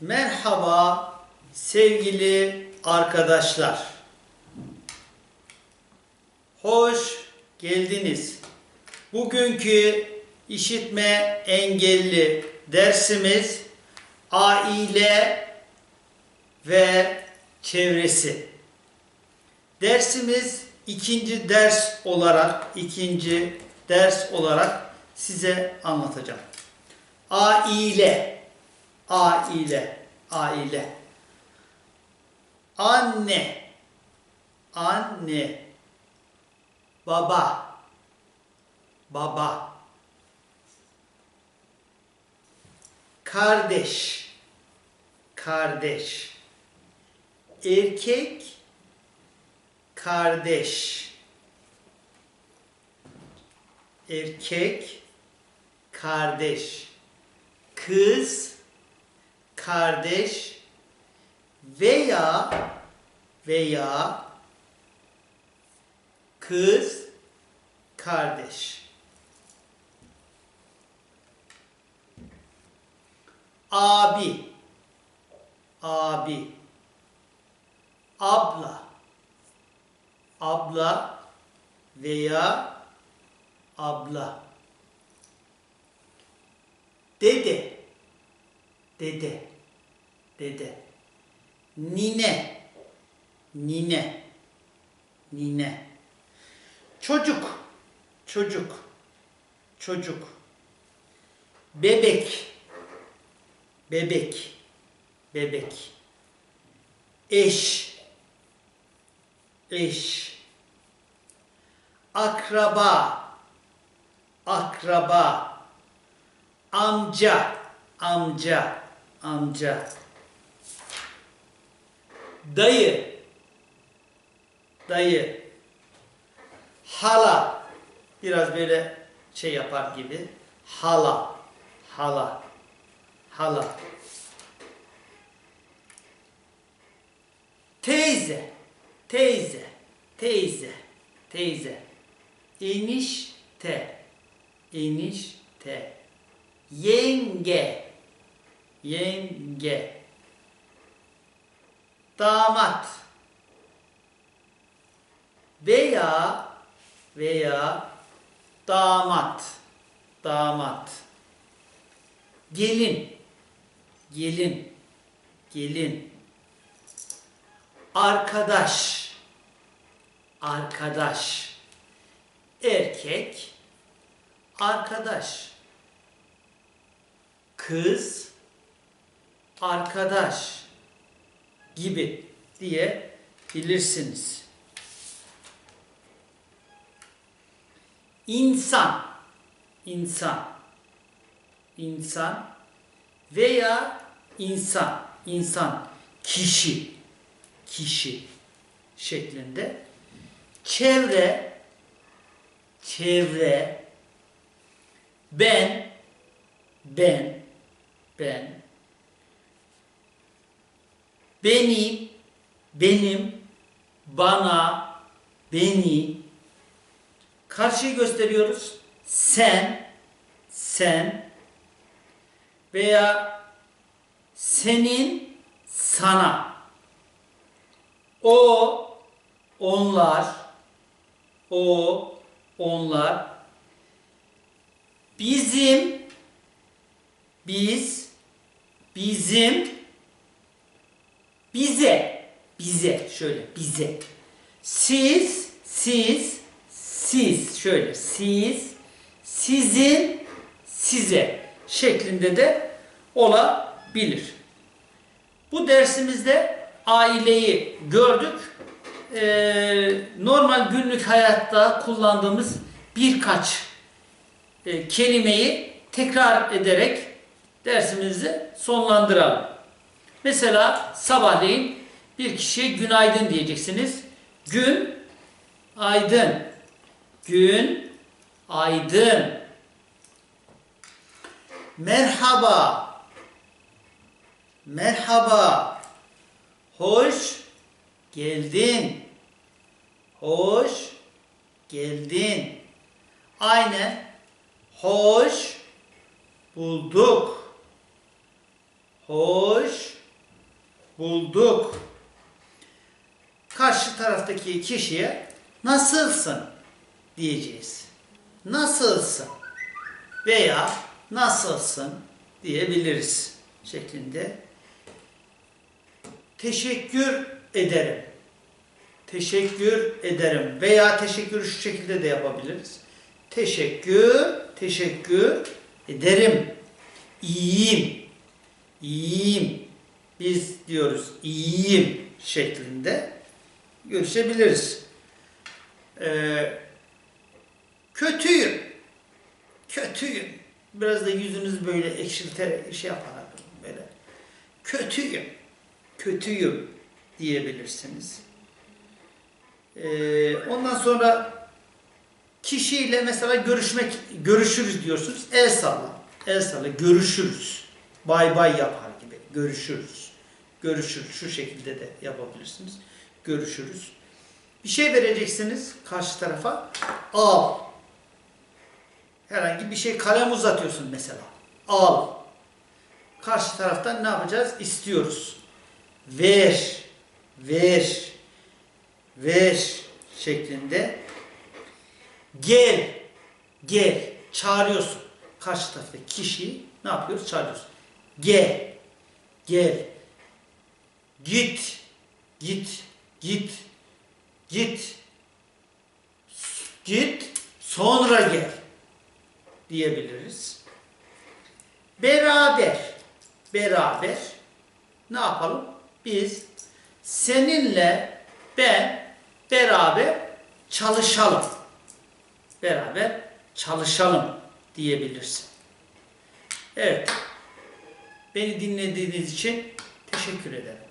Merhaba sevgili arkadaşlar. Hoş geldiniz. Bugünkü işitme engelli dersimiz aile ve çevresi. Dersimiz ikinci ders olarak ikinci ders olarak size anlatacağım. Aile aile. Aile. Anne. Anne. Baba. Baba. Kardeş. Kardeş. Erkek. Kardeş. Erkek. Kardeş. Kız kardeş veya veya kız kardeş. Abi abi abla abla veya abla. Dede dede dede nine. Nine. Nine. Çocuk. Çocuk. Çocuk. Bebek. Bebek. Bebek. Eş. Eş. Akraba. Akraba. Amca. Amca. Amca dayı. Dayı. Hala. Biraz böyle şey yapar gibi. Hala. Hala. Hala. Teyze. Teyze. Teyze. Teyze. Enişte enişte yenge. Yenge damat. Veya veya damat. Damat. Gelin. Gelin. Gelin. Arkadaş. Arkadaş. Erkek. Arkadaş. Kız. Arkadaş gibi diye bilirsiniz. İnsan, insan, insan veya insan, insan, kişi, kişi şeklinde. Çevre, çevre, ben, ben, ben, benim, benim, bana, beni, karşıyı gösteriyoruz. Sen, sen veya senin, sana. O, onlar, o, onlar. Bizim, biz, bizim, bize, şöyle bize. Siz, siz, siz, şöyle siz, sizin, size şeklinde de olabilir. Bu dersimizde aileyi gördük. Ee, normal günlük hayatta kullandığımız birkaç e, kelimeyi tekrar ederek dersimizi sonlandıralım. Mesela sabahleyin bir kişiye günaydın diyeceksiniz. Gün aydın. Gün aydın. Merhaba. Merhaba. Hoş geldin. Hoş geldin. Aynen. Hoş bulduk. Hoş bulduk. Karşı taraftaki kişiye nasılsın diyeceğiz. Nasılsın veya nasılsın diyebiliriz şeklinde. Teşekkür ederim. Teşekkür ederim veya teşekkürü şu şekilde de yapabiliriz. Teşekkür, teşekkür ederim. İyiyim. İyiyim. Biz diyoruz iyiyim şeklinde görüşebiliriz. Ee, kötüyüm. Kötüyüm. Biraz da yüzünüz böyle ekşilterek şey yaparak böyle. Kötüyüm. Kötüyüm diyebilirsiniz. Ee, ondan sonra kişiyle mesela görüşmek görüşürüz diyorsunuz. El salla. El salla. Görüşürüz. Bay bay yapar gibi. Görüşürüz. Görüşürüz. Şu şekilde de yapabilirsiniz. Görüşürüz. Bir şey vereceksiniz karşı tarafa. Al. Herhangi bir şey kalem uzatıyorsun mesela. Al. Karşı taraftan ne yapacağız? İstiyoruz. Ver. Ver. Ver şeklinde. Gel. Gel. Çağırıyorsun. Karşı taraftaki kişiyi ne yapıyoruz? Çağırıyoruz. Gel. Gel. Git. Git. Git. Git. Git. Sonra gel. Diyebiliriz. Beraber. Beraber. Ne yapalım? Biz seninle ben beraber çalışalım. Beraber çalışalım diyebilirsin. Evet. Beni dinlediğiniz için teşekkür ederim.